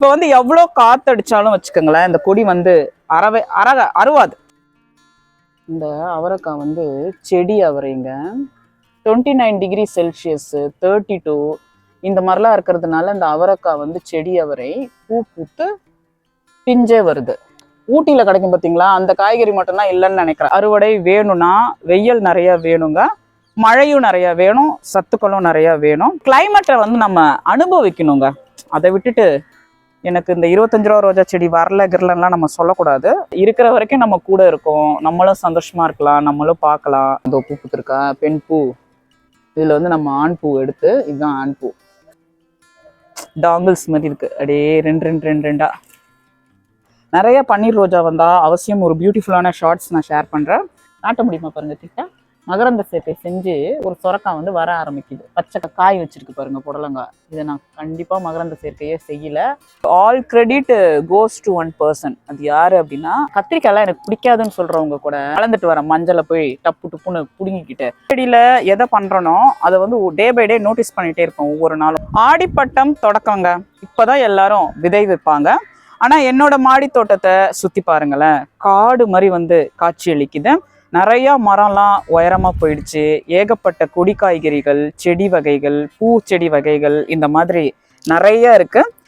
இப்போ வந்து எவ்வளோ காற்றடிச்சாலும் வச்சுக்கோங்களேன் இந்த கொடி வந்து அறவே அறக அறுவாது இந்த அவரைக்காய் வந்து செடி அவரைங்க. Twenty nine degree Celsius thirty two இந்த மாதிரிலாம் இருக்கிறதுனால இந்த அவரைக்காய் வந்து செடி அவரை பூ பூத்து பிஞ்சே வருது. ஊட்டியில் கிடைக்கும் பார்த்தீங்களா அந்த காய்கறி மட்டும்தான் இல்லைன்னு நினைக்கிறேன். அறுவடை வேணும்னா வெயில் நிறையா வேணுங்க. மழையும் நிறையா வேணும். சத்துக்களும் நிறையா வேணும். கிளைமேட்டை வந்து நம்ம அனுபவிக்கணுங்க. அதை விட்டுட்டு எனக்கு இந்த இருபத்தஞ்சு ரூபா ரோஜா செடி வரல கிரலன்லாம் நம்ம சொல்லக்கூடாது. இருக்கிற வரைக்கும் நம்ம கூட இருக்கோம். நம்மளும் சந்தோஷமா இருக்கலாம் நம்மளும் பார்க்கலாம். இந்த பூ பூத்துருக்கா பெண் பூ. இதில் வந்து நம்ம ஆண் பூ எடுத்து இதுதான் ஆண் பூ. டாங்கிள்ஸ் மாதிரி இருக்கு. அப்படியே ரெண்டு ரெண்டு ரெண்டு ரெண்டா. நிறைய பன்னீர் ரோஜா வந்தால் அவசியம் ஒரு பியூட்டிஃபுல்லான ஷார்ட்ஸ் நான் ஷேர் பண்ணுறேன் காட்ட முடியுமா பாருங்க திட்டா? மகரந்த சேர்க்கை செஞ்சு ஒரு சொரக்காய் வந்து வர ஆரம்பிக்குது. பச்சை காய் வச்சிருக்கு பாருங்க புடலங்காய் இதை நான் கண்டிப்பாக மகரந்த சேர்க்கையே செய்யல. All credit goes to one person அது யாரு அப்படின்னா கத்திரிக்காய்லாம் எனக்கு பிடிக்காதுன்னு சொல்றவங்க கூட கலந்துட்டு வர மஞ்சளை போய் டப்பு டப்புன்னு புடுங்கிக்கிட்டு செடியில எதை பண்றனோ அதை வந்து டே பை டே நோட்டீஸ் பண்ணிட்டே இருப்போம் ஒவ்வொரு நாளும். ஆடிப்பட்டம் தொடக்கங்க. இப்பதான் எல்லாரும் விதை வைப்பாங்க ஆனா என்னோட மாடி தோட்டத்தை சுத்தி பாருங்களேன் காடு மாதிரி வந்து காட்சி அளிக்குது. நிறையா மரம்லாம் உயரமாக போயிடுச்சு. ஏகப்பட்ட கொடி காய்கறிகள் செடி வகைகள் பூச்செடி வகைகள் இந்த மாதிரி நிறைய இருக்குது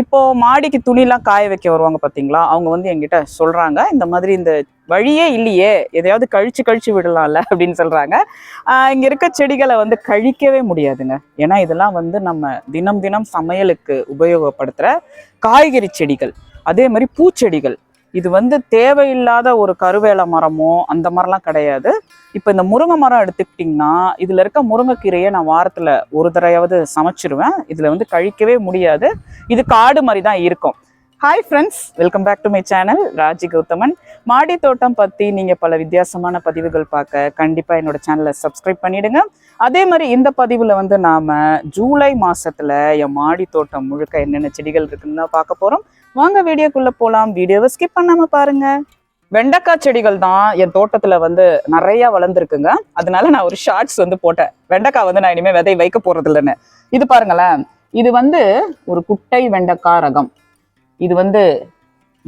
இப்போ மாடிக்கு துணிலாம் காய வைக்க வருவாங்க பார்த்தீங்களா அவங்க வந்து என்கிட்ட சொல்கிறாங்க இந்த மாதிரி இந்த வழியே இல்லையே எதையாவது கழிச்சு கழிச்சு விடலாம்ல அப்படின்னு சொல்கிறாங்க இங்கே இருக்க செடிகளை வந்து கழிக்கவே முடியாதுங்க. ஏன்னா இதெல்லாம் வந்து நம்ம தினம் தினம் சமையலுக்கு உபயோகப்படுத்துகிற காய்கறி செடிகள். அதே மாதிரி பூச்செடிகள். இது வந்து தேவையில்லாத ஒரு கருவேல மரமோ அந்த மாதிரிலாம் கிடையாது. இப்போ இந்த முருங்கை மரம் எடுத்துக்கிட்டிங்கன்னா இதில் இருக்க முருங்கைக்கீரையை நான் வாரத்தில் ஒரு தடவையாவது சமைச்சிருவேன். இதில் வந்து கழிக்கவே முடியாது. இது காடு மாதிரி தான் இருக்கும். Hi friends welcome back to my channel Raji Gauthaman. மாடி தோட்டம் பற்றி நீங்கள் பல வித்தியாசமான பதிவுகள் பார்க்க கண்டிப்பாக என்னோட சேனலை சப்ஸ்கிரைப் பண்ணிடுங்க. அதே மாதிரி இந்த பதிவில் வந்து நாம் ஜூலை மாதத்தில் என் மாடி தோட்டம் முழுக்க என்னென்ன செடிகள் இருக்குன்னு தான் பார்க்க போகிறோம் வாங்க வீடியோக்குள்ளே போகலாம் வீடியோவை ஸ்கிப் பண்ணாமல் பாருங்க. வெண்டைக்காய் செடிகள் தான் என் தோட்டத்துல வந்து நிறைய வளர்ந்துருக்குங்க. அதனால நான் ஒரு ஷார்ட்ஸ் வந்து போட்டேன். வெண்டைக்காய் வந்து நான் இனிமே விதை வைக்க போறது இல்லைன்னு இது பாருங்களேன். இது வந்து ஒரு குட்டை வெண்டைக்காய் ரகம். இது வந்து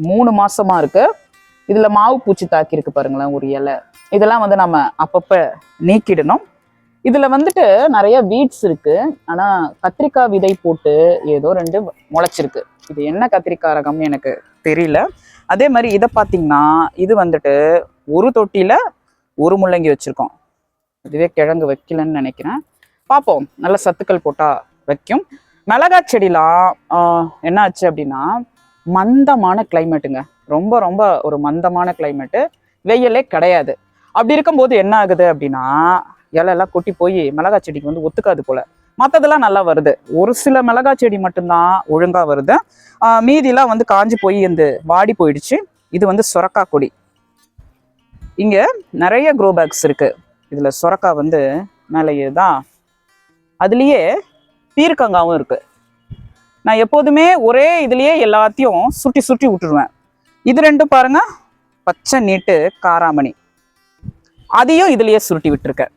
மூணு மாசமா இருக்கு. இதுல மாவு பூச்சி தாக்கி இருக்கு பாருங்களேன் ஒரு இலை. இதெல்லாம் வந்து நம்ம அப்பப்ப நீக்கிடணும். இதுல வந்துட்டு நிறைய வீட்ஸ் இருக்கு. ஆனா கத்திரிக்காய் விதை போட்டு ஏதோ ரெண்டு முளைச்சிருக்கு. இது என்ன கத்திரிக்காய் ரகம்னு எனக்கு தெரியல. அதே மாதிரி இதை பார்த்தீங்கன்னா இது வந்துட்டு ஒரு தொட்டியில் ஒரு முள்ளங்கி வச்சுருக்கோம். இதுவே கிழங்கு வைக்கலன்னு நினைக்கிறேன். பார்ப்போம் நல்ல சத்துக்கள் போட்டால் வைக்கும். மிளகா செடிலாம் என்ன ஆச்சு அப்படின்னா மந்தமான கிளைமேட்டுங்க ரொம்ப ரொம்ப ஒரு மந்தமான கிளைமேட்டு வெயிலே கிடையாது. அப்படி இருக்கும்போது என்ன ஆகுது அப்படின்னா இலையெல்லாம் கொட்டி போய் மிளகா செடிக்கு வந்து ஒத்துக்காது போல். மற்றதெல்லாம் நல்லா வருது. ஒரு சில மிளகா செடி மட்டும்தான் ஒழுங்காக வருது. மீதிலாம் வந்து காஞ்சு போய் இந்த வாடி போயிடுச்சு. இது வந்து சொரக்கா கொடி. இங்கே நிறைய க்ரோ பேக்ஸ் இருக்குது இதில் சொரக்கா வந்து மேலேயே தான் அதுலேயே பீர்க்கங்காவும் இருக்குது நான் எப்போதுமே ஒரே இதுலேயே எல்லாத்தையும் சுட்டி சுட்டி விட்டுருவேன். இது ரெண்டும் பாருங்க பச்சை நீட்டு காராமணி. அதையும் இதுலேயே சுருட்டி விட்டுருக்கேன்.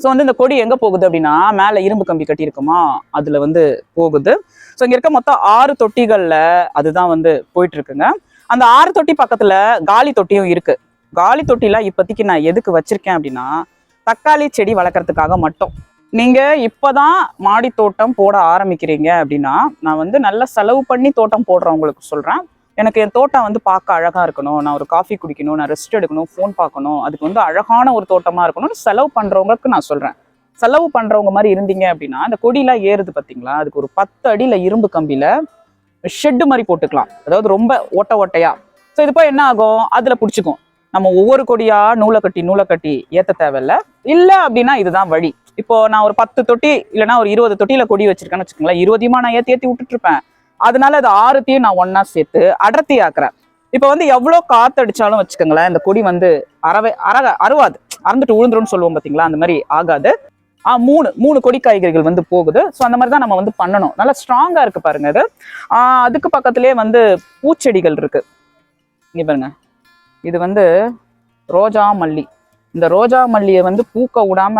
ஸோ வந்து இந்த கொடி எங்கே போகுது அப்படின்னா மேலே இரும்பு கம்பி கட்டியிருக்குமா? அதில் வந்து போகுது. ஸோ இங்கே இருக்க மொத்தம் ஆறு தொட்டிகளில் அதுதான் வந்து போயிட்டு இருக்குங்க அந்த ஆறு தொட்டி பக்கத்தில் காலி தொட்டியும் இருக்குது காலி தொட்டிலாம் இப்போதைக்கு நான் எதுக்கு வச்சுருக்கேன் அப்படின்னா தக்காளி செடி வளர்க்குறதுக்காக மட்டும். நீங்கள் இப்போ தான் மாடி தோட்டம் போட ஆரம்பிக்கிறீங்க அப்படின்னா நான் வந்து நல்ல செலவு பண்ணி தோட்டம் போடுறவங்களுக்கு சொல்கிறேன் எனக்கு என் தோட்டம் வந்து பார்க்க அழகாக இருக்கணும். நான் ஒரு காஃபி குடிக்கணும் நான் ரெஸ்ட் எடுக்கணும் ஃபோன் பார்க்கணும். அதுக்கு வந்து அழகான ஒரு தோட்டமாக இருக்கணும்னு செலவு பண்ணுறவங்களுக்கு நான் சொல்கிறேன் செலவு பண்ணுறவங்க மாதிரி இருந்தீங்க அப்படின்னா அந்த கொடியெலாம் ஏறுது பார்த்தீங்களா? அதுக்கு ஒரு பத்து அடியில் இரும்பு கம்பியில் ஷெட்டு மாதிரி போட்டுக்கலாம். அதாவது ரொம்ப ஓட்ட ஓட்டையாக ஸோ இது போய் என்ன ஆகும்? அதில் பிடிச்சிக்கும். நம்ம ஒவ்வொரு கொடியாக நூலை கட்டி நூலை கட்டி ஏற்ற தேவையில்ல. இல்லை அப்படின்னா இதுதான் வழி. இப்போ நான் ஒரு பத்து தொட்டி இல்லைன்னா ஒரு இருபது தொட்டியில் கொடி வச்சிருக்கேன்னு வச்சுக்கோங்களேன். இருபதையுமா நான் ஏற்றி ஏற்றி விட்டுட்டு இருப்பேன். அதனால அது ஆறுத்தையும் நான் ஒன்னா சேர்த்து அடர்த்தி ஆக்குறேன் இப்போ வந்து எவ்வளோ காத்தடிச்சாலும் வச்சுக்கோங்களேன் இந்த கொடி வந்து அறவே அறக அறுவாது அறந்துட்டு உழுந்துரும்னு சொல்லுவோம் பார்த்தீங்களா அந்த மாதிரி ஆகாது. ஆ மூணு மூணு கொடி காய்கறிகள் வந்து போகுது. ஸோ அந்த மாதிரி தான் நம்ம வந்து பண்ணணும். நல்லா ஸ்ட்ராங்காக இருக்கு பாருங்க இது. அதுக்கு பக்கத்துலேயே வந்து பூச்செடிகள் இருக்கு. இங்கே பாருங்க. இது வந்து ரோஜா மல்லி இந்த ரோஜா மல்லியை வந்து பூக்க விடாம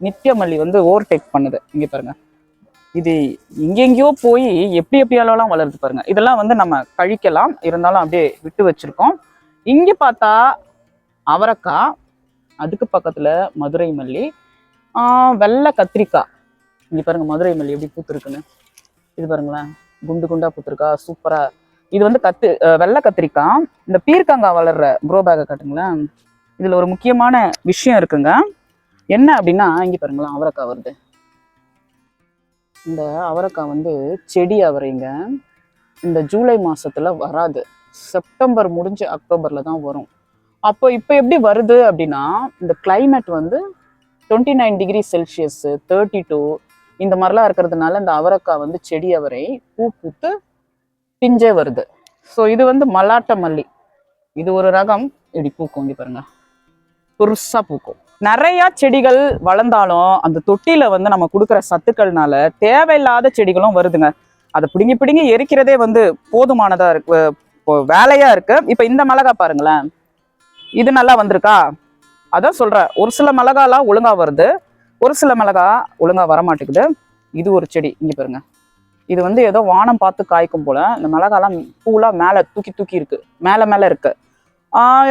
நித்திய மல்லி வந்து ஓவர்டேக் பண்ணுது. இங்கே பாருங்கள் இது எங்கெங்கேயோ போய் எப்படி எப்படியாலெல்லாம் வளருது பாருங்க. இதெல்லாம் வந்து நம்ம கழிக்கலாம். இருந்தாலும் அப்படியே விட்டு வச்சிருக்கோம். இங்க பார்த்தா அவரக்காய் அதுக்கு பக்கத்துல மதுரை மல்லி வெள்ளை கத்திரிக்காய். இங்க பாருங்க மதுரை மல்லி எப்படி பூத்துருக்குன்னு. இது பாருங்களேன். குண்டு குண்டா பூத்துருக்கா. சூப்பரா. இது வந்து கத்து வெள்ளை கத்திரிக்காய். இந்த பீர்க்கங்காய் வளர்ற க்ரோ பேக்கை காட்டுங்களேன். இதுல ஒரு முக்கியமான விஷயம் இருக்குங்க. என்ன அப்படின்னா இங்க பாருங்களேன் அவரைக்காய் வருது. இந்த அவரைக்காய் வந்து செடி அவரைங்க. இந்த ஜூலை மாதத்தில் வராது. செப்டம்பர் முடிஞ்சு அக்டோபரில் தான் வரும். அப்போ இப்போ எப்படி வருது அப்படின்னா இந்த கிளைமேட் வந்து twenty nine degree Celsius thirty two இந்த மாதிரிலாம் இருக்கிறதுனால இந்த அவரைக்காய் வந்து செடி அவரை பூ பூத்து பிஞ்சே வருது. ஸோ இது வந்து மல்லாட்ட மல்லி. இது ஒரு ரகம். இப்படி பூக்கும் இங்கே பாருங்க. பெருசாக பூக்கும். நிறையா செடிகள் வளர்ந்தாலும் அந்த தொட்டியில வந்து நம்ம கொடுக்குற சத்துக்கள்னால தேவையில்லாத செடிகளும் வருதுங்க. அதை பிடுங்கி பிடுங்கி எரிக்கிறதே வந்து போதுமானதா இருக்கு வேலையா இருக்கு. இப்போ இந்த மிளகா பாருங்களேன். இது நல்லா வந்திருக்கா? அதான் சொல்றேன். ஒரு சில மிளகாலாம் ஒழுங்கா வருது. ஒரு சில மிளகா ஒழுங்கா வர மாட்டேங்குது இது ஒரு செடி இங்கே பாருங்க. இது வந்து ஏதோ வானம் பார்த்து காய்க்கும் போல. இந்த மிளகாலாம் பூலாம் மேலே தூக்கி தூக்கி இருக்குது மேலே மேலே இருக்கு.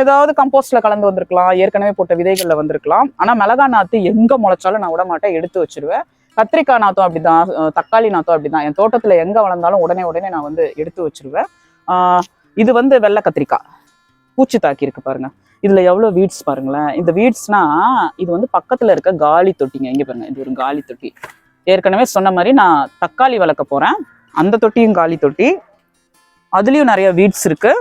ஏதாவது கம்போஸ்ட்ல கலந்து வந்திருக்கலாம். ஏற்கனவே போட்ட விதைகள்ல வந்திருக்கலாம். ஆனா மிளகா நாத்து எங்க முளைச்சாலும் நான் விட மாட்டேன் எடுத்து வச்சிருவேன். கத்திரிக்காய் நாத்தம் அப்படிதான். தக்காளி நாத்தம் அப்படிதான். என் தோட்டத்துல எங்க வளர்ந்தாலும் உடனே உடனே நான் வந்து எடுத்து வச்சிருவேன். இது வந்து வெள்ளை கத்திரிக்காய். பூச்சி தாக்கி இருக்கு பாருங்க. இதுல எவ்வளவு வீட்ஸ் பாருங்களேன். இந்த வீட்ஸ்னா இது வந்து பக்கத்துல இருக்க காலி தொட்டிங்க. இங்க பாருங்க. இது ஒரு காலி தொட்டி. ஏற்கனவே சொன்ன மாதிரி நான் தக்காளி வளர்க்க போறேன். அந்த தொட்டியும் காலி தொட்டி. அதுலயும் நிறைய வீட்ஸ் இருக்கு.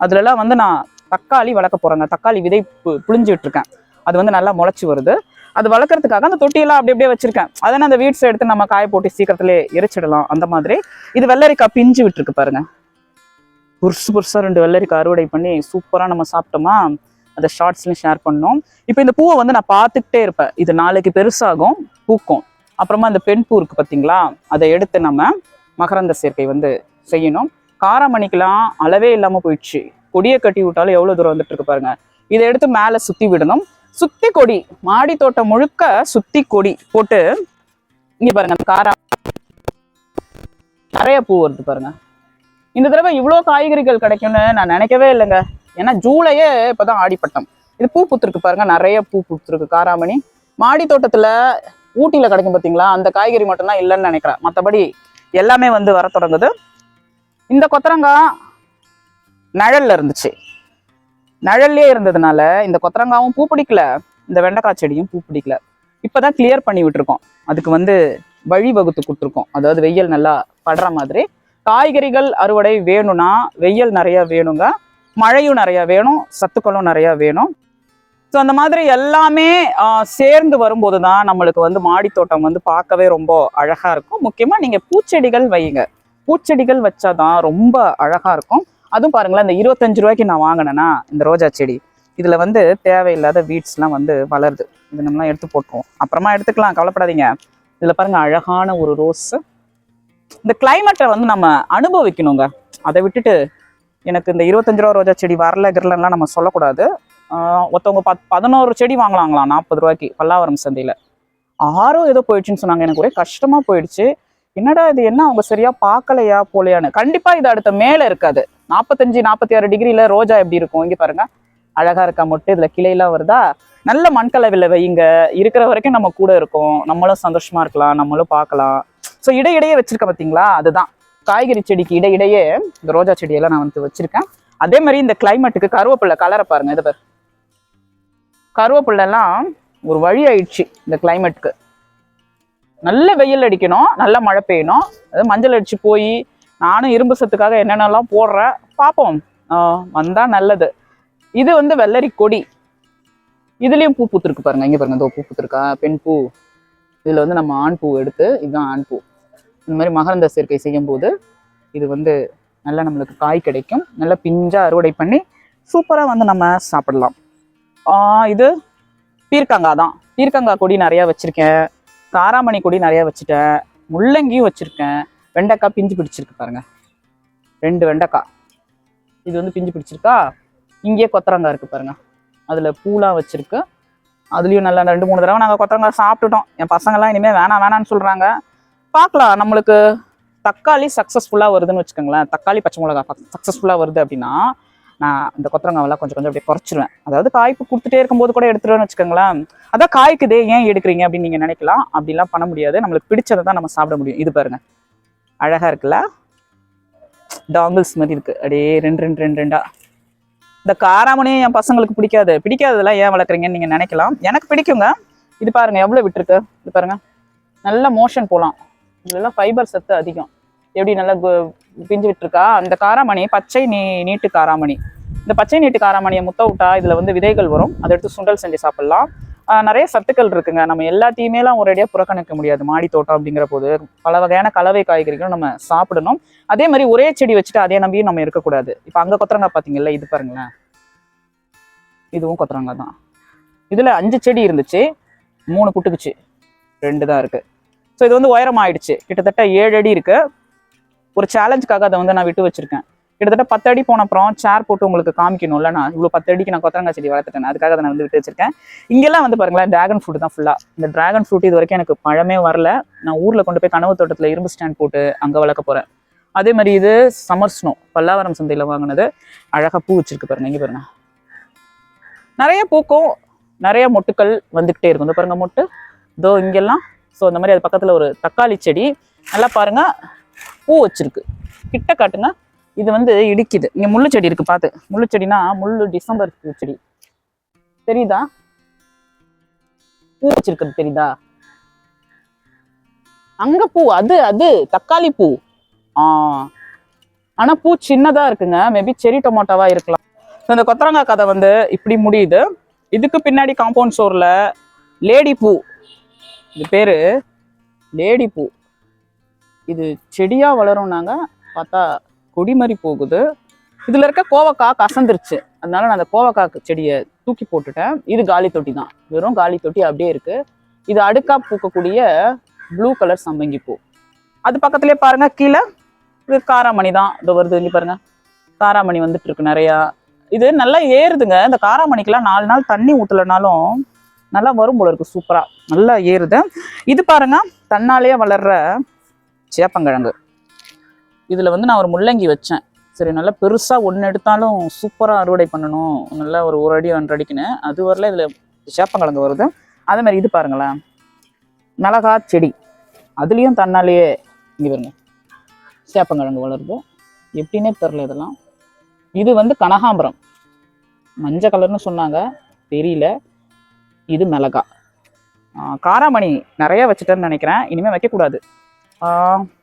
அதுலலாம் வந்து நான் தக்காளி வளர்க்க போறேங்க. தக்காளி விதை பு- இருக்கேன் விட்டுருக்கேன் அது வந்து நல்லா முளைச்சி வருது. அது வளர்க்கறதுக்காக அந்த தொட்டியெல்லாம் அப்படி அப்படியே வச்சிருக்கேன். அதனால் அந்த வீட்ஸ் எடுத்து நம்ம காய போட்டு சீக்கிரத்திலே எரிச்சிடலாம். அந்த மாதிரி. இது வெள்ளரிக்காய் பிஞ்சு விட்டுருக்கு பாருங்க. புருசு புருசாக ரெண்டு வெள்ளரிக்காய் அறுவடை பண்ணி சூப்பராக நம்ம சாப்பிட்டோமா? அந்த ஷார்ட்ஸ்லையும் ஷேர் பண்ணோம். இப்போ இந்த பூவை வந்து நான் பார்த்துக்கிட்டே இருப்பேன். இது நாளைக்கு பெருசாகும் பூக்கும். அப்புறமா இந்த பெண் பூ இருக்கு பார்த்தீங்களா அதை எடுத்து நம்ம மகரந்த சேர்க்கை வந்து செய்யணும். காராமணிக்கெல்லாம் அளவே இல்லாம போயிடுச்சு. கொடியை கட்டி விட்டாலும் எவ்வளவு தூரம் வந்துட்டு இருக்கு பாருங்க. இதை எடுத்து மேலே சுத்தி விடணும். சுத்தி கொடி மாடி தோட்டம் முழுக்க சுத்தி கொடி போட்டு இங்கே பாருங்க அந்த காரா நிறைய பூ வருது பாருங்க. இந்த தடவை இவ்வளோ காய்கறிகள் கிடைக்கும்னு நான் நினைக்கவே இல்லைங்க. ஏன்னா ஜூலையே இப்போதான் ஆடிப்பட்டம். இது பூ பூத்துருக்கு பாருங்க நிறைய பூ பூத்துருக்கு. காராமணி மாடி தோட்டத்துல ஊட்டியில கிடைக்கும் பார்த்தீங்களா அந்த காய்கறி மட்டும்தான் இல்லைன்னு நினைக்கிறேன். மற்றபடி எல்லாமே வந்து வர தொடங்குது. இந்த கொத்தரங்காய் நிழல்ல இருந்துச்சு. நிழல்லே இருந்ததுனால இந்த கொத்தரங்காவும் பூ பிடிக்கல. இந்த வெண்டைக்காய் செடியும் பூ பிடிக்கல. இப்போதான் கிளியர் பண்ணி விட்டுருக்கோம். அதுக்கு வந்து வழி வகுத்து கொடுத்துருக்கோம். அதாவது வெயில் நல்லா படுற மாதிரி. காய்கறிகள் அறுவடை வேணும்னா வெயில் நிறையா வேணுங்க. மழையும் நிறையா வேணும். சத்துக்களும் நிறையா வேணும். ஸோ அந்த மாதிரி எல்லாமே சேர்ந்து வரும்போது தான் நம்மளுக்கு வந்து மாடித்தோட்டம் வந்து பார்க்கவே ரொம்ப அழகாக இருக்கும். முக்கியமாக நீங்கள் பூச்செடிகள் வையுங்க. பூச்செடிகள் வச்சாதான் ரொம்ப அழகாக இருக்கும். அதுவும் பாருங்களேன் இந்த இருபத்தஞ்சு ரூபாய்க்கு நான் வாங்கினேன்னா இந்த ரோஜா செடி இதில் வந்து தேவையில்லாத வீட்ஸ்லாம் வந்து வளருது. இது நம்மளாம் எடுத்து போட்டுருவோம். அப்புறமா எடுத்துக்கலாம் கவலைப்படாதீங்க. இதில் பாருங்கள் அழகான ஒரு ரோஸு. இந்த கிளைமேட்டை வந்து நம்ம அனுபவிக்கணுங்க. அதை விட்டுட்டு எனக்கு இந்த இருபத்தஞ்சு ரூபா ரோஜா செடி வரல கிரலன்லாம் நம்ம சொல்லக்கூடாது. ஒருத்தவங்க பத் பதினோரு செடி வாங்கலாங்களாம் நாற்பது ரூபாய்க்கு பல்லாவரம் சந்தையில். ஆறோ ஏதோ போயிடுச்சுன்னு சொன்னாங்க. எனக்கு ஒரே கஷ்டமாக போயிடுச்சு. என்னடா இது என்ன அவங்க சரியா பார்க்கலையா போலையான்னு. கண்டிப்பா இது அடுத்த மேல இருக்காது. நாற்பத்தஞ்சு நாற்பத்தி ஆறு டிகிரியில ரோஜா எப்படி இருக்கும்? இங்க பாருங்க. அழகா இருக்கா மொட்டு? இதுல கிளையெல்லாம் வருதா? நல்ல மண்கலவையில் வைங்க இருக்கிற வரைக்கும் நம்ம கூட இருக்கோம். நம்மளும் சந்தோஷமா இருக்கலாம். நம்மளும் பார்க்கலாம். ஸோ இடையிடையே வச்சிருக்க பார்த்தீங்களா அதுதான். காய்கறி செடிக்கு இடையிடையே இந்த ரோஜா செடியெல்லாம் நான் வந்து வச்சிருக்கேன். அதே மாதிரி இந்த கிளைமேட்டுக்கு கருவேப்பிள்ளை கலரை பாருங்க. இதை பாரு. கருவேப்பிலை எல்லாம் ஒரு வழி ஆயிடுச்சு இந்த கிளைமேட்டுக்கு நல்ல வெயில் அடிக்கணும் நல்ல மழை பெய்யணும். அது மஞ்சள் அடித்து போய் நானும் இரும்பு சத்துக்காக என்னென்னலாம் போடுறேன் பார்ப்போம். வந்தால் நல்லது. இது வந்து வெள்ளரி கொடி. இதுலேயும் பூ பூத்துருக்கு பாருங்க. இங்கே பாருங்க இதோ பூ பூத்துருக்கா. பெண் பூ. இதில் வந்து நம்ம ஆண் பூ எடுத்து இதுதான் ஆண் பூ. இந்த மாதிரி மகரந்த சேர்க்கை செய்யும் போது இது வந்து நல்லா நம்மளுக்கு காய் கிடைக்கும். நல்லா பிஞ்சாக அறுவடை பண்ணி சூப்பராக வந்து நம்ம சாப்பிடலாம். இது பீர்க்கங்காய் தான். பீர்க்கங்காய் கொடி நிறையா வச்சுருக்கேன். காராமணி கொடி நிறைய வச்சுட்டேன். முள்ளங்கியும் வச்சிருக்கேன். வெண்டைக்காய் பிஞ்சு பிடிச்சிருக்கு பாருங்க. ரெண்டு வெண்டைக்காய். இது வந்து பிஞ்சு பிடிச்சிருக்கா? இங்கேயே கொத்தரங்காய் இருக்கு பாருங்க. அதுல பூலாம் வச்சிருக்கு. அதுலயும் நல்லா ரெண்டு மூணு தடவை நாங்கள் கொத்தரங்காய் சாப்பிட்டுட்டோம். என் பசங்கெல்லாம் இனிமேல் வேணாம் வேணாம்னு சொல்றாங்க. பார்க்கலாம். நம்மளுக்கு தக்காளி சக்ஸஸ்ஃபுல்லாக வருதுன்னு வச்சுக்கோங்களேன். தக்காளி பச்சை மிளகா சக்ஸஸ்ஃபுல்லாக வருது அப்படின்னா நான் இந்த கொத்தரங்காவெல்லாம் கொஞ்சம் கொஞ்சம் அப்படியே குறைச்சிருவேன். அதாவது காய்ப்பு கொடுத்துட்டே இருக்கும்போது கூட எடுத்துருவேன்னு வச்சுக்கோங்களேன். அதான் காய்க்குதே ஏன் எடுக்கிறீங்க அப்படின்னு நீங்கள் நினைக்கலாம். அப்படிலாம் பண்ண முடியாது. நம்மளுக்கு பிடிச்சதை தான் நம்ம சாப்பிட முடியும். இது பாருங்க. அழகாக இருக்குல்ல? டாங்கிள்ஸ் மாதிரி இருக்குது அப்படியே ரெண்டு ரெண்டு ரெண்டு ரெண்டா. இந்த காராமணியும் என் பசங்களுக்கு பிடிக்காது. பிடிக்காததெல்லாம் ஏன் வளர்க்குறீங்கன்னு நீங்கள் நினைக்கலாம். எனக்கு பிடிக்குங்க. இது பாருங்கள் எவ்வளோ விட்டுருக்கு? இது பாருங்க. நல்ல மோஷன் போகலாம் இதுலலாம் ஃபைபர் சத்து அதிகம். எப்படி நல்லா கு- பிஞ்சு விட்டுருக்கா? அந்த காராமணி பச்சை நீ நீட்டு காராமணி. இந்த பச்சை நீட்டு காராமணியை முத்த விட்டா இதில் வந்து விதைகள் வரும். அதை எடுத்து சுண்டல் செஞ்சு சாப்பிடலாம். நிறைய சத்துக்கள் இருக்குங்க. நம்ம எல்லாத்தையுமேலாம் ஒரேடியாக புறக்கணிக்க முடியாது. மாடி தோட்டம் அப்படிங்கிற போது பல வகையான கலவை காய்கறிகளும் நம்ம சாப்பிடணும். அதே மாதிரி ஒரே செடி வச்சுட்டு அதே நம்பியும் நம்ம இருக்கக்கூடாது. இப்போ அங்கே கொத்தரங்காய் பார்த்தீங்கல்ல இது பாருங்களேன். இதுவும் கொத்தரங்காய் தான். இதில் அஞ்சு செடி இருந்துச்சு. மூணு புட்டுக்குச்சு ரெண்டு தான் இருக்குது ஸோ இது வந்து உயரம் ஆயிடுச்சு கிட்டத்தட்ட ஏழு அடி இருக்குது ஒரு சேலஞ்சுக்காக அதை வந்து நான் விட்டு வச்சிருக்கேன். கிட்டத்தட்ட பத்து அடி போன அப்புறம் சேர் போட்டு உங்களுக்கு காமிக்கணும்ல நான் இவ்வளோ பத்து அடிக்கு நான் கொத்தரங்காய் செடி வளர்த்துட்டேன் அதுக்காக அதை நான் வந்து விட்டு வச்சிருக்கேன். இங்கெல்லாம் வந்து பாருங்களேன் டிராகன் ஃப்ரூட் தான் ஃபுல்லாக இந்த டிராகன் ஃப்ரூட் இது வரைக்கும் எனக்கு பழமே வரல. நான் ஊரில் கொண்டு போய் கனவு தோட்டத்தில் இரும்பு ஸ்டாண்ட் போட்டு அங்கே வளர்க்க போகிறேன் அதே மாதிரி இது சம்மர் ஸ்னோ பல்லாவரம் சந்தையில் வாங்கினது. அழகாக பூ வச்சிருக்கு பாருங்க இங்கே பாருங்க. நிறைய பூக்கும் நிறைய மொட்டுக்கள் வந்துக்கிட்டே இருக்கும். இந்த பாருங்க மொட்டு. இதோ இங்கெல்லாம். ஸோ அந்த மாதிரி அது பக்கத்தில் ஒரு தக்காளி செடி. நல்லா பாருங்க. பூ வச்சிருக்கு. கிட்ட காட்டுங்க இது வந்து இடிக்குது. இங்கே முள்ளு செடி இருக்கு பார்த்து முள்ளு செடினா முள்ளு டிசம்பர் பூ செடி. தெரியுதா? பூ வச்சிருக்கிறது தெரியுதா? அங்க பூ அது அது தக்காளி பூ. ஆ. ஆனா பூ சின்னதா இருக்குங்க. மேபி செரி டொமேட்டோவா இருக்கலாம். இந்த கொத்தரங்காய் கதை வந்து இப்படி முடியுது. இதுக்கு பின்னாடி காம்பவுண்ட் ஸ்டோர்ல லேடி பூ. இது பேரு லேடி பூ. இது செடியாக வளரும்னாங்க பார்த்தா கொடி மாதிரி போகுது. இதில் இருக்க கோவக்காய் கசந்துருச்சு. அதனால நான் அந்த கோவக்காய் செடியை தூக்கி போட்டுட்டேன். இது காலி தொட்டி தான் வெறும் காலி தொட்டி அப்படியே இருக்குது இது அடுக்கா பூக்கக்கூடிய ப்ளூ கலர் சம்பங்கி பூ. அது பக்கத்துலேயே பாருங்க கீழே இது காராமணி தான் இது வருது இங்க பாருங்கள் காராமணி வந்துட்டு இருக்கு நிறையா. இது நல்லா ஏறுதுங்க. இந்த காராமணிக்கெல்லாம் நாலு நாள் தண்ணி ஊற்றலைனாலும் நல்லா வரும் போல இருக்கு சூப்பராக நல்லா ஏறுது. இது பாருங்க தன்னாலேயே வளர்ற சேப்பங்கிழங்கு இதில் வந்து நான் ஒரு முள்ளங்கி வச்சேன். சரி நல்லா பெருசாக ஒன்று எடுத்தாலும் சூப்பராக அறுவடை பண்ணணும். நல்லா ஒரு ஒரு அடி ஒன்றரை அடிக்குன்னு. அது வரல இதில் சேப்பங்கிழங்கு வருது. அதே மாதிரி இது பாருங்களேன். மிளகா செடி. அதுலேயும் தன்னாலேயே இங்கே பாருங்க சேப்பங்கிழங்கு வளருது. எப்படின்னே தெரில இதெல்லாம். இது வந்து கனகாம்பரம். மஞ்சள் கலர்னு சொன்னாங்க. தெரியல. இது மிளகா. காராமணி நிறையா வச்சுட்டேன்னு நினைக்கிறேன். இனிமேல் வைக்கக்கூடாது.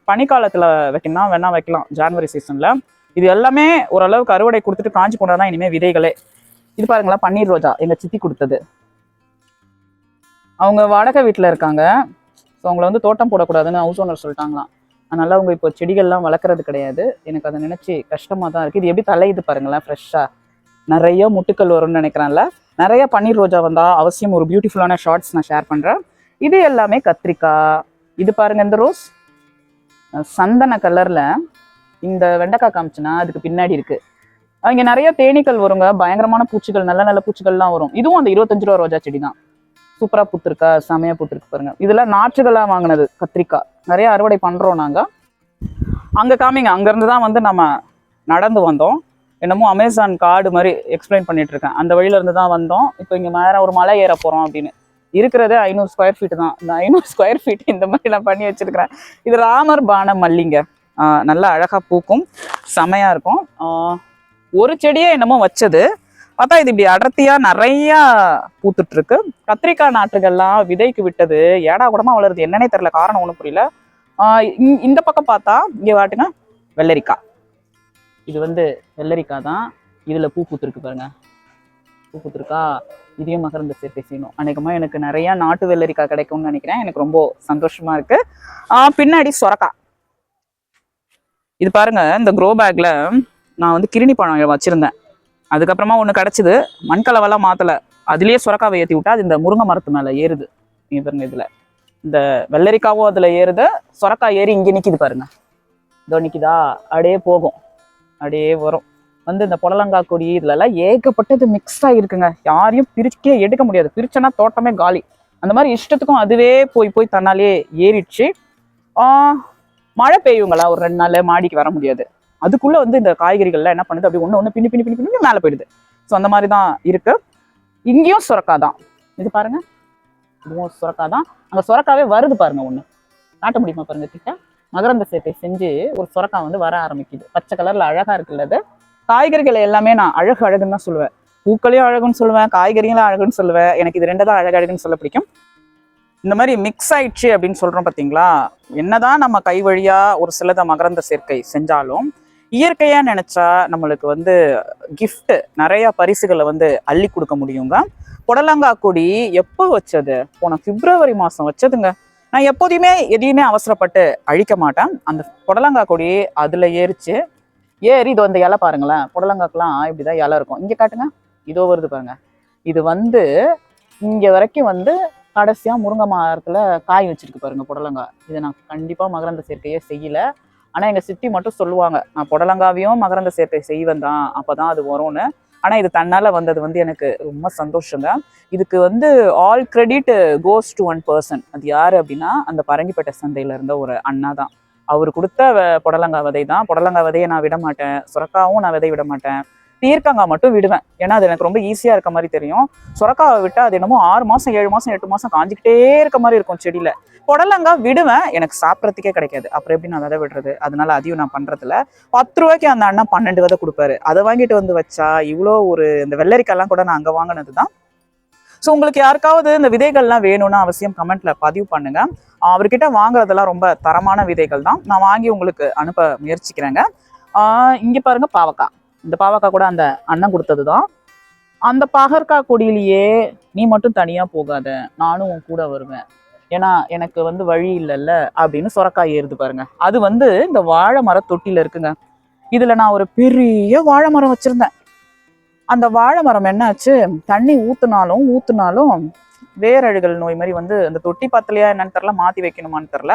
பனிக்காலத்தில் வைக்கணும்னா வேணால் வைக்கலாம் ஜான்வரி சீசனில் இது எல்லாமே ஓரளவுக்கு அறுவடை கொடுத்துட்டு காஞ்சி போனால் தான் இனிமேல் விதைகளே. இது பாருங்களா பன்னீர் ரோஜா எங்கள் சித்தி கொடுத்தது. அவங்க வாடகை வீட்டில் இருக்காங்க. ஸோ அவங்கள வந்து தோட்டம் போடக்கூடாதுன்னு ஹவுஸ் ஓனர் சொல்லிட்டாங்களாம். அதனால் அவங்க இப்போ செடிகள்லாம் வளர்க்குறது கிடையாது. எனக்கு அதை நினச்சி கஷ்டமாக தான் இருக்குது இது எப்படி தலையுது பாருங்களேன் ஃப்ரெஷ்ஷாக நிறைய முட்டுக்கள் வரும்னு நினைக்கிறேன்ல. நிறைய பன்னீர் ரோஜா வந்தால் அவசியம் ஒரு பியூட்டிஃபுல்லான ஷார்ட்ஸ் நான் ஷேர் பண்ணுறேன் இது எல்லாமே கத்திரிக்காய். இது பாருங்கள் இந்த ரோஸ் சந்தன கலரில் இந்த வெண்டைக்காய் காமிச்சுன்னா அதுக்கு பின்னாடி இருக்குது அங்கே நிறைய தேனீக்கள் வருங்க. பயங்கரமான பூச்சிகள் நல்ல நல்ல பூச்சிகள்லாம் வரும். இதுவும் அந்த இருபத்தஞ்சு ரூபா ரோஜா செடி தான் சூப்பராக பூத்துருக்கா? செமையா பூத்துருக்கு பாருங்க. இதெல்லாம் நாற்றுகளாக வாங்கினது கத்திரிக்காய். நிறைய அறுவடை பண்ணுறோம் நாங்கள் அங்கே காமிங்க. அங்கேருந்து தான் வந்து நம்ம நடந்து வந்தோம். என்னமோ அமேசான் காடு மாதிரி எக்ஸ்பிளைன் பண்ணிட்டு இருக்கேன். அந்த வழியில இருந்து தான் வந்தோம். இப்போ இங்கே மேலே ஒரு மலை ஏற போகிறோம் அப்படின்னு. இருக்கிறதே ஐநூறு ஸ்கொயர் ஃபீட் தான். இந்த ஐநூறு ஸ்கொயர் ஃபீட் இந்த மாதிரி நான் பண்ணி வச்சிருக்கிறேன். இது ராமர் பான மல்லிங்க. ஆஹ் நல்லா அழகாக பூக்கும். செமையாக இருக்கும். ஆஹ் ஒரு செடியே என்னமோ வச்சது. பார்த்தா இது இப்படி அடர்த்தியா நிறையா பூத்துட்ருக்கு. கத்திரிக்காய் நாற்றுகள்லாம் விதைக்கு விட்டது. ஏடா கூடமா வளருது? என்னன்னே தெரியல. காரணம் ஒன்றும் புரியல. ஆஹ் இந்- இந்த பக்கம் பார்த்தா இங்கே வாட்டுங்க வெள்ளரிக்காய். இது வந்து வெள்ளரிக்காய் தான். இதுல பூ பூத்துருக்கு பாருங்க. பூ பூத்துருக்கா? இதையும் மகரந்த சேர்க்கை செய்யணும் அநேகமாக எனக்கு நிறைய நாட்டு வெள்ளரிக்காய் கிடைக்கும்னு நினைக்கிறேன். எனக்கு ரொம்ப சந்தோஷமா இருக்கு. பின்னாடி சொரக்காய் இது பாருங்க இந்த க்ரோ பேக்ல நான் வந்து கிருணி பழம் வச்சிருந்தேன். அதுக்கப்புறமா ஒன்று கிடச்சிது. மண்கலவெல்லாம் மாற்றலை அதுலேயே சுரக்காவை ஏற்றி விட்டா அது இந்த முருங்கை மரத்து மேலே ஏறுது. நீங்க பாருங்க இதில். இந்த வெள்ளரிக்காவும் அதில் ஏறுது. சுரக்காய் ஏறி இங்கே நிற்கிது பாருங்க. இதோ நிற்கிதா அப்படியே போகும். அப்படியே வரும். வந்து இந்த புடலங்கா கொடி இதுலலாம் ஏகப்பட்டது மிக்ஸ் ஆகிருக்குங்க யாரையும் பிரிக்கே எடுக்க முடியாது. பிரிச்சனா தோட்டமே காலி. அந்த மாதிரி இஷ்டத்துக்கும் அதுவே போய் போய் தன்னாலே ஏறிடுச்சு. மழை பெய்யுங்களா? ஒரு ரெண்டு நாள் மாடிக்கு வர முடியாது. அதுக்குள்ளே வந்து இந்த காய்கறிகள்லாம் என்ன பண்ணுது? அப்படி ஒன்று ஒன்று பின்னி பின்னி பின்னி பின்னி மேலே போயிடுது. ஸோ அந்த மாதிரி தான் இருக்குது இங்கேயும் சுரக்கா தான். இது பாருங்கள் இதுவும் சுரக்கா தான். அங்கே சுரக்காவே வருது பாருங்க ஒன்று காட்ட முடியுமா பாருங்க கிட்ட? மகரந்த சேட்டை செஞ்சு ஒரு சுரக்கா வந்து வர ஆரம்பிக்குது. பச்சை கலரில் அழகாக இருக்குல்ல அது? காய்கறிகளை எல்லாமே நான் அழகு அழகுன்னு தான் சொல்லுவேன். பூக்களையும் அழகுன்னு சொல்லுவேன் காய்கறிகளும் அழகுன்னு சொல்லுவேன். எனக்கு இது ரெண்டு தான் அழகு அழகுன்னு சொல்ல பிடிக்கும். இந்த மாதிரி மிக்ஸ் ஆயிடுச்சு அப்படின்னு சொல்கிறோம் பார்த்தீங்களா என்னதான் நம்ம கை வழியாக ஒரு சிலத மகரந்த சேர்க்கை செஞ்சாலும் இயற்கையாக நினச்சா நம்மளுக்கு வந்து கிஃப்ட்டு நிறைய பரிசுகளை வந்து அள்ளி கொடுக்க முடியுங்க. புடலங்காய் கொடி எப்போ வச்சது? போன பிப்ரவரி மாதம் வச்சதுங்க. நான் எப்போதையுமே எதையுமே அவசரப்பட்டு அழிக்க மாட்டேன். அந்த புடலங்காய் கொடி அதில் ஏறிச்சு. ஏறி இது அந்த இலை பாருங்களேன். புடலங்காக்கெல்லாம் இப்படிதான் இலை இருக்கும். இங்கே காட்டுங்க. இதோ வருது பாருங்க. இது வந்து இங்கே வரைக்கும் வந்து கடைசியாக முருங்கை மரத்தில் காய் வச்சிருக்கு பாருங்க புடலங்காய் இதை நான் கண்டிப்பாக மகரந்த சேர்க்கையே செய்யல. ஆனால் எங்கள் சித்தி மட்டும் சொல்லுவாங்க நான் புடலங்காவையும் மகரந்த சேர்க்கை செய்வேன் தான். அப்போ தான் அது வரும்னு. ஆனால் இது தன்னால வந்தது வந்து எனக்கு ரொம்ப சந்தோஷங்க. இதுக்கு வந்து all credit goes to one person அது யார் அப்படின்னா அந்த பரங்கிப்பேட்டை சந்தையில் இருந்த ஒரு அண்ணா தான் அவர் கொடுத்த வ- புடலங்காய் விதை தான். புடலங்காய் விதையை நான் விட மாட்டேன் சுரக்காவும் நான் விதை விட மாட்டேன் பீர்க்கங்காய் மட்டும் விடுவேன். ஏன்னா அது எனக்கு ரொம்ப ஈஸியா இருக்க மாதிரி தெரியும். சுரக்காவை விட்டா அது என்னமோ ஆறு மாசம் ஏழு மாசம் எட்டு மாசம் காஞ்சிக்கிட்டே இருக்க மாதிரி இருக்கும் செடியில. புடலங்காய் விடுவேன். எனக்கு சாப்பிட்றதுக்கே கிடைக்காது. அப்புறம் எப்படி நான் விதை விடுறது? அதனால அதையும் நான் பண்றதில்ல. பத்து ரூபாய்க்கு அந்த அண்ணன் பன்னெண்டு விதை கொடுப்பாரு. அதை வாங்கிட்டு வந்து வச்சா இவ்வளோ ஒரு இந்த வெள்ளரிக்காய்லாம் கூட நான் அங்கே வாங்கினது தான். ஸோ உங்களுக்கு யாருக்காவது இந்த விதைகள்லாம் வேணும்னா அவசியம் கமெண்ட்ல பதிவு பண்ணுங்க. அவர்கிட்ட வாங்குறதெல்லாம் ரொம்ப தரமான விதைகள் தான். நான் வாங்கி உங்களுக்கு அனுப்ப முயற்சிக்கிறேங்க. இங்கே பாருங்க பாவக்காய். இந்த பாவக்காய் கூட அந்த அண்ணன் கொடுத்தது தான். அந்த பாகற்காய் கொடியிலேயே நீ மட்டும் தனியாக போகாத. நானும் உன் கூட வருவேன். ஏன்னா எனக்கு வந்து வழி இல்லைல்ல அப்படின்னு சொரக்காய் ஏறுது பாருங்க. அது வந்து இந்த வாழை மர தொட்டியில் இருக்குங்க. இதில் நான் ஒரு பெரிய வாழை மரம் வச்சுருந்தேன். அந்த வாழை மரம் என்னாச்சு? தண்ணி ஊத்துனாலும் ஊத்துனாலும் வேரழுகல் நோய் மாதிரி வந்து அந்த தொட்டி பத்தலையா என்னன்னு தெரில மாத்தி வைக்கணுமான்னு தெரில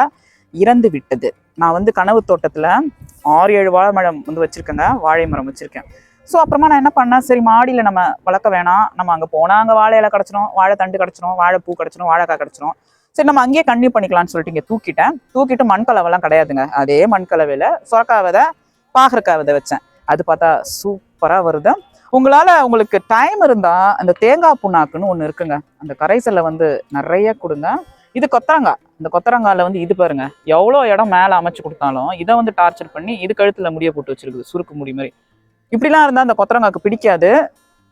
இறந்து விட்டது. நான் வந்து கனவு தோட்டத்துல ஆறு ஏழு வாழை மரம் வந்து வச்சிருக்கேங்க வாழை மரம் வச்சிருக்கேன். ஸோ அப்புறமா நான் என்ன பண்ணேன்? சரி மாடியில் நம்ம வளர்க்க வேணாம். நம்ம அங்கே போனால் அங்கே வாழை இலை கிடச்சிரும் வாழை தண்டு கிடச்சிரும் வாழைப்பூ கிடச்சிரும் வாழைக்காய் கிடச்சிரும். சரி நம்ம அங்கேயே கன்டினியூ பண்ணிக்கலாம்னு சொல்லிட்டு இங்கே தூக்கிட்டேன். தூக்கிட்டு மண்கலவெல்லாம் கிடையாதுங்க. அதே மண்கலவையில் சுரக்காவதை விதை பாகற்காய் விதை வச்சேன். அது பார்த்தா சூப்பராக வருது. உங்களால் உங்களுக்கு டைம் இருந்தால் அந்த தேங்காய் புண்ணாக்குன்னு ஒன்று இருக்குங்க. அந்த கரைசல்ல வந்து நிறைய கொடுங்க. இது கொத்தரங்காய். இந்த கொத்தரங்காயில் வந்து இது பாருங்க. எவ்வளோ இடம் மேலே அமைச்சு கொடுத்தாலும் இதை வந்து டார்ச்சர் பண்ணி இது கழுத்தில் முடிய போட்டு வச்சிருக்குது சுருக்கு முடி மாதிரி. இப்படிலாம் இருந்தால் அந்த கொத்தரங்காய்க்கு பிடிக்காது.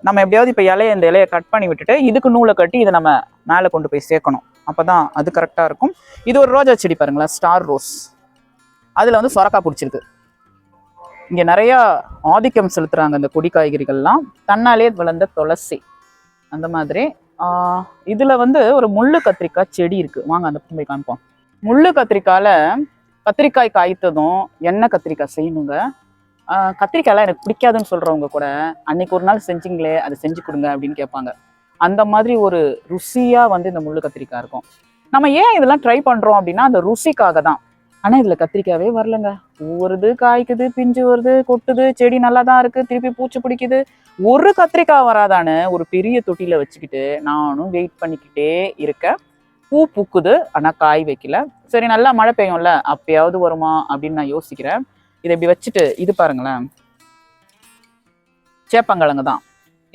நம்ம எப்படியாவது இப்போ இலைய இந்த இலையை கட் பண்ணி விட்டுட்டு இதுக்கு நூலை கட்டி இதை நம்ம மேலே கொண்டு போய் சேர்க்கணும். அப்போ தான் அது கரெக்டாக இருக்கும். இது ஒரு ரோஜா செடி பாருங்களேன் ஸ்டார் ரோஸ் அதில் வந்து சொரக்காய் பிடிச்சிருக்கு. இங்கே நிறையா ஆதிக்கம் செலுத்துகிறாங்க இந்த கொடி காய்கறிகள்லாம். தன்னாலே வளர்ந்த துளசி. அந்த மாதிரி. இதில் வந்து ஒரு முள்ளு கத்திரிக்காய் செடி இருக்குது வாங்க அந்த போய் காமிப்போம் முள்ளு கத்திரிக்காயில் கத்திரிக்காய் காய்த்ததும் எண்ணெய் கத்திரிக்காய் செய்யணுங்க. ஆஹ் கத்திரிக்காய்லாம் எனக்கு பிடிக்காதுன்னு சொல்கிறவங்க கூட அன்னைக்கு ஒரு நாள் செஞ்சிங்களே அதை செஞ்சு கொடுங்க அப்படின்னு கேட்பாங்க. அந்த மாதிரி ஒரு ருசியாக வந்து இந்த முள்ளு கத்திரிக்காய் இருக்கும். நம்ம ஏன் இதெல்லாம் ட்ரை பண்ணுறோம் அப்படின்னா அந்த ருசிக்காக தான். ஆனால் இதில் கத்திரிக்காவே வரலங்க. பூ வருது காய்க்குது பிஞ்சு வருது கொட்டுது செடி நல்லா தான் இருக்குது திருப்பி பூச்சி பிடிக்குது. ஒரு கத்திரிக்காய் வராதான்னு ஒரு பெரிய தொட்டியில் வச்சுக்கிட்டு நானும் வெயிட் பண்ணிக்கிட்டே இருக்கேன். பூ பூக்குது ஆனால் காய் வைக்கல. சரி நல்லா மழை பெய்யும்ல அப்பயாவது வருமா அப்படின்னு நான் யோசிக்கிறேன். இதை இப்படி வச்சுட்டு இது பாருங்களேன். சேப்பங்கிழங்கு தான்.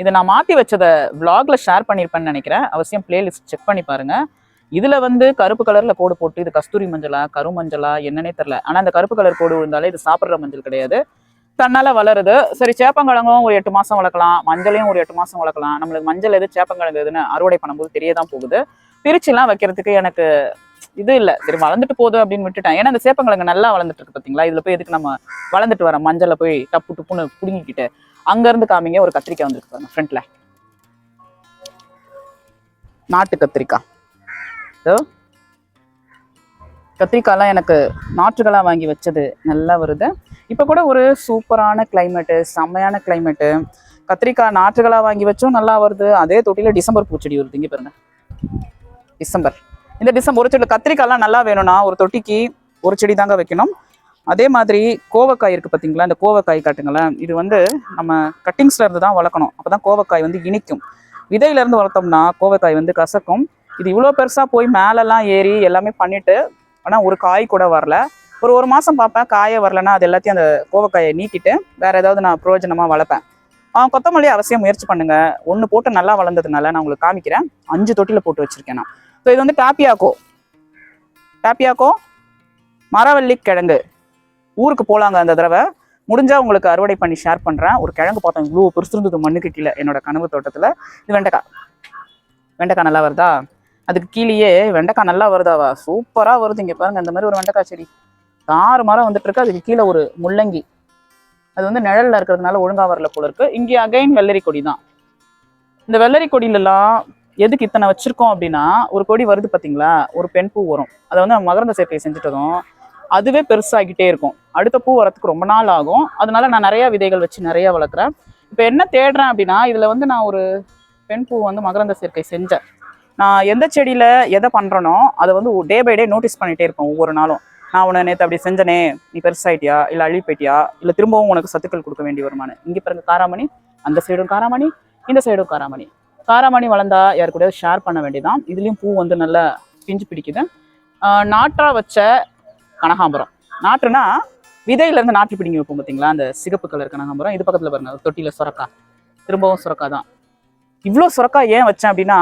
இதை நான் மாற்றி வச்சதை விலாகில் ஷேர் பண்ணியிருப்பேன்னு நினைக்கிறேன். அவசியம் பிளேலிஸ்ட் செக் பண்ணி பாருங்க. இதுல வந்து கருப்பு கலர்ல கோடு போட்டு இது கஸ்தூரி மஞ்சளா கரு மஞ்சளா என்னன்னே தெரியல. ஆனா அந்த கருப்பு கலர் கோடு விழுந்தாலே இது சாப்பிட்ற மஞ்சள் கிடையாது. தன்னால வளருது. சரி சேப்பங்கிழங்கும் ஒரு எட்டு மாசம் வளர்க்கலாம். மஞ்சளையும் ஒரு எட்டு மாசம் வளர்க்கலாம். நம்மளுக்கு மஞ்சள் எது சேப்பங்கிழங்கு எதுன்னு அறுவடை பண்ணும்போது தெரியதான் போகுது. பிரிச்சுலாம் வைக்கிறதுக்கு எனக்கு இது இல்லை. சரி வளர்ந்துட்டு போதும் அப்படின்னு விட்டுட்டேன். ஏன்னா இந்த சேப்பங்கிழங்கு நல்லா வளர்ந்துட்டு இருக்கு பாத்தீங்களா? இதுல போய் எதுக்கு நம்ம வளர்ந்துட்டு வர மஞ்சளை போய் டப்பு டுப்புன்னு புடுங்கிக்கிட்டு. அங்கேருந்து காமிங்க ஒரு கத்திரிக்காய் வந்துருக்கு பாருங்க ஃப்ரண்ட்ல நாட்டு கத்திரிக்காய். இதோ. கத்திரிக்காய்லாம் எனக்கு நாற்றுகளாக வாங்கி வச்சது. நல்லா வருது. இப்போ கூட ஒரு சூப்பரான கிளைமேட்டு செம்மையான கிளைமேட்டு கத்திரிக்காய் நாற்றுகளாக வாங்கி வச்சும் நல்லா வருது. அதே தொட்டியில் டிசம்பர் பூச்செடி வருது. இங்கே பாருங்க. டிசம்பர். இந்த டிசம்பர் ஒரு செடி கத்திரிக்காய்லாம் நல்லா வேணும்னா ஒரு தொட்டிக்கு ஒரு செடி தாங்க வைக்கணும். அதே மாதிரி கோவக்காய் இருக்குது பார்த்தீங்களா? இந்த கோவக்காய் காட்டுங்களேன். இது வந்து நம்ம கட்டிங்ஸ்ல இருந்து தான் வளர்க்கணும். அப்பதான் கோவக்காய் வந்து இனிக்கும். விதையிலேருந்து வளர்த்தோம்னா கோவக்காய் வந்து கசக்கும். இது இவ்வளோ பெருசாக போய் மேலெல்லாம் ஏறி எல்லாமே பண்ணிட்டு ஆனால் ஒரு காய் கூட வரல. ஒரு ஒரு மாதம் பார்ப்பேன் காயே வரலன்னா அது எல்லாத்தையும் அந்த கோவக்காயை நீக்கிட்டு வேறு ஏதாவது நான் பிரயோஜனமாக வளர்ப்பேன். கொத்தமல்லி அவசியம் முயற்சி பண்ணுங்கள் ஒன்று போட்டு நல்லா வளர்ந்ததுனால நான் உங்களுக்கு காமிக்கிறேன். அஞ்சு தொட்டியில் போட்டு வச்சுருக்கேன் நான். ஸோ இது வந்து டாப்பியாக்கோ. டாப்பியாக்கோ மரவள்ளி கிழங்கு ஊருக்கு போகலாங்க அந்த தடவை. முடிஞ்சால் உங்களுக்கு அறுவடை பண்ணி ஷேர் பண்ணுறேன் ஒரு கிழங்கு பார்த்தேன் இவ்வளோ பெருசு இருந்தது மண்ணுக்கு கீழே என்னோட கனவு தோட்டத்தில். இது வெண்டைக்காய். வெண்டைக்காய் நல்லா வருதா? அதுக்கு கீழேயே வெண்டைக்காய் நல்லா வருதாவா? சூப்பராக வருது இங்கே பாருங்க இந்த மாதிரி ஒரு வெண்டைக்காய் செடி. ஆறு மரம் வந்துட்டு இருக்கு அதுக்கு கீழே ஒரு முள்ளங்கி. அது வந்து நிழல்ல இருக்கிறதுனால ஒழுங்காக வரல போல இருக்கு. இங்கே அகைன் வெள்ளரி கொடி தான். இந்த வெள்ளரி கொடியிலலாம் எதுக்கு இத்தனை வச்சிருக்கோம் அப்படின்னா ஒரு கொடி வருது பார்த்தீங்களா ஒரு பெண் பூ வரும். அதை வந்து நம்ம மகரந்த சேர்க்கை செஞ்சுட்டதும் அதுவே பெருசாகிட்டே இருக்கும். அடுத்த பூ வரத்துக்கு ரொம்ப நாள் ஆகும். அதனால நான் நிறைய விதைகள் வச்சு நிறைய வளர்க்குறேன். இப்போ என்ன தேடுறேன் அப்படின்னா இதில் வந்து நான் ஒரு பெண் பூ வந்து மகரந்த சேர்க்கை செஞ்சேன். நான் எந்த செடியில் எதை பண்ணுறனோ அதை வந்து டே பை டே நோட்டீஸ் பண்ணிகிட்டே இருப்பேன் ஒவ்வொரு நாளும். நான் உன்னை நேற்று அப்படி செஞ்சனே நீ பெருசாயிட்டியா இல்லை அழி போயிட்டியா இல்லை திரும்பவும் உனக்கு சத்துக்கள் கொடுக்க வேண்டி வருமானு இங்கே பிறகு காராமணி. அந்த சைடும் காராமணி இந்த சைடும் காராமணி. காராமணி வளர்ந்தா யார் கூடயாவது ஷேர் பண்ண வேண்டியதான் இதுலேயும் பூ வந்து நல்லா பிஞ்சு பிடிக்குது. நாட்டாக வச்ச கனகாம்பரம். நாற்றுனா விதையிலேருந்து நாற்று பிடிங்கி வைப்போம் பார்த்தீங்களா அந்த சிகப்பு கலர் கனகாம்பரம். இது பக்கத்தில் பாருங்க தொட்டியில் சுரக்கா. திரும்பவும் சுரக்கா தான் இவ்வளோ சுரக்காய் ஏன் வச்சேன் அப்படின்னா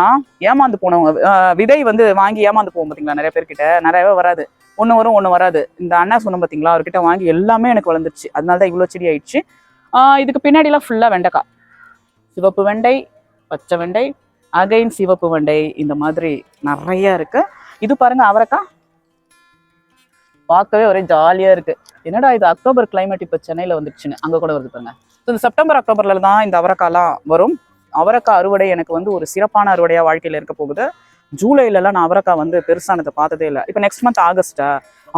ஏமாந்து போனவங்க ஆஹ் விதை வந்து வாங்கி ஏமாந்து போவோம் பார்த்தீங்களா நிறைய பேர்கிட்ட. நிறையவே வராது. ஒன்று வரும் ஒன்று வராது. இந்த அண்ணா சொன்ன பார்த்தீங்களா அவர்கிட்ட வாங்கி எல்லாமே எனக்கு வளர்ந்துருச்சு. அதனால தான் இவ்வளோ செடி ஆயிடுச்சு. இதுக்கு பின்னாடிலாம் ஃபுல்லாக வெண்டைக்காய். சிவப்பு வெண்டை பச்சை வெண்டை அகைன் சிவப்பு வெண்டை இந்த மாதிரி நிறைய இருக்கு. இது பாருங்க அவரைக்காய் பார்க்கவே ஒரே ஜாலியா இருக்கு. என்னடா இது அக்டோபர் கிளைமேட் இப்போ சென்னையில் வந்துடுச்சுன்னு அங்க கூட வருது பாருங்க. ஸோ இந்த செப்டம்பர் அக்டோபர்ல தான் இந்த அவரைக்காலாம் வரும். அவரைக்காய் அறுவடை எனக்கு வந்து ஒரு சிறப்பான அறுவடையா வாழ்க்கையில இருக்க போகுது. ஜூலைலலாம் நான் அவரைக்காய் வந்து பெருசானதை பார்த்ததே இல்லை. இப்போ நெக்ஸ்ட் மந்த் ஆகஸ்ட்டா?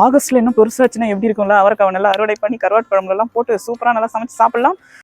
ஆகஸ்ட்ல இன்னும் பெருசாச்சுன்னா எப்படி இருக்கும்ல? அவரைக்காய் நல்லா அறுவடை பண்ணி கருவாட்டு குழம்புல எல்லாம் போட்டு சூப்பரா நல்லா சமைச்சு சாப்பிடலாம்.